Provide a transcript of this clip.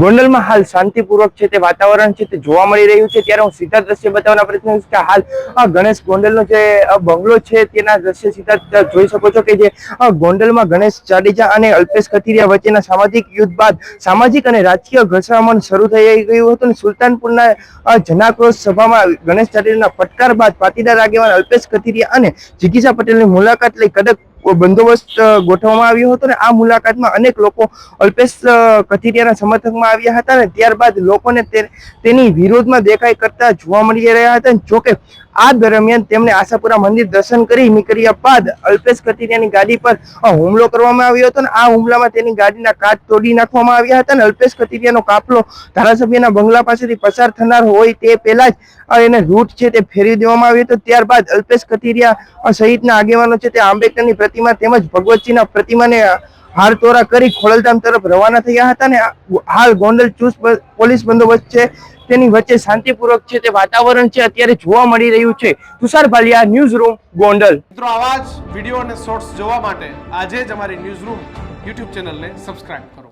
ગોંડલમાં હાલ શાંતિપૂર્વક છે તે વાતાવરણ છે તે જોવા મળી રહ્યું છે. ત્યારે હું સીધા દ્રશ્ય બતાવવાના પ્રયત્ન કરીશ કે હાલ ગણેશ ગોંડલનો જે બંગલો છે તેના દ્રશ્ય સીધા જોઈ શકો છો કે જે ગોંડલમાં ગણેશ જાડેજા અને અલ્પેશ કથિરિયા વચ્ચેના સામાજિક યુદ્ધ બાદ સામાજિક અને રાજકીય ઘસામણ શરૂ થઈ ગયું હતું અને સુલતાનપુરના જનાક્રોશ સભામાં ગણેશ જાડેજાના ફટકાર બાદ પાટીદાર આગેવાન અલ્પેશ કથિરિયા અને જિગીસા પટેલની મુલાકાત લઈ કડક બંદોબસ્ત ગોઠવવામાં આવ્યો હતો ને, આ મુલાકાતમાં અનેક લોકો અલ્પેશ કથિરિયાના સમર્થકમાં આવ્યા હતા અને ત્યારબાદ લોકોને તેની વિરોધમાં દેખાઈ કરતા જોવા મળી રહ્યા હતા જોકે આ દરમિયાન તેમણે આશાપુરા મંદિર દર્શન કરી નીકળ્યા બાદ અલ્પેશ કથિરિયાની ગાડી પર હુમલો કરવામાં આવ્યો હતો અને આ હુમલામાં તેની ગાડીના કાચ તોડી નાખવામાં આવ્યા હતા અને અલ્પેશ કથિરિયાનો કાફલો ધારાસભ્યના બંગલા પાસેથી પસાર થનાર હોય તે પહેલા જ એને રૂટ છે તે ફેરવી દેવામાં આવ્યો હતો. ત્યારબાદ અલ્પેશ કથિરિયા સહિતના આગેવાનો છે તે આંબેડકરની પ્રતિમા તેમજ ભગવતસિંહના પ્રતિમાને હારતોરા કરી ખોડલધામ તરફ રવાના થયા હતા ને હાલ ગોંડલ ચુસ્ત પોલીસ બંદોબસ્ત છે. તેની વચ્ચે શાંતિપૂર્વક છે તે વાતાવરણ છે અત્યારે જોવા મળી રહ્યું છે. Tushar Bhaliya news room Gondal. મિત્રો, આવા જ વીડિયો અને શોર્ટ્સ જોવા માટે આજે જ અમારી ન્યૂઝ રૂમ યુટ્યુબ ચેનલને સબસ્ક્રાઇબ કરો.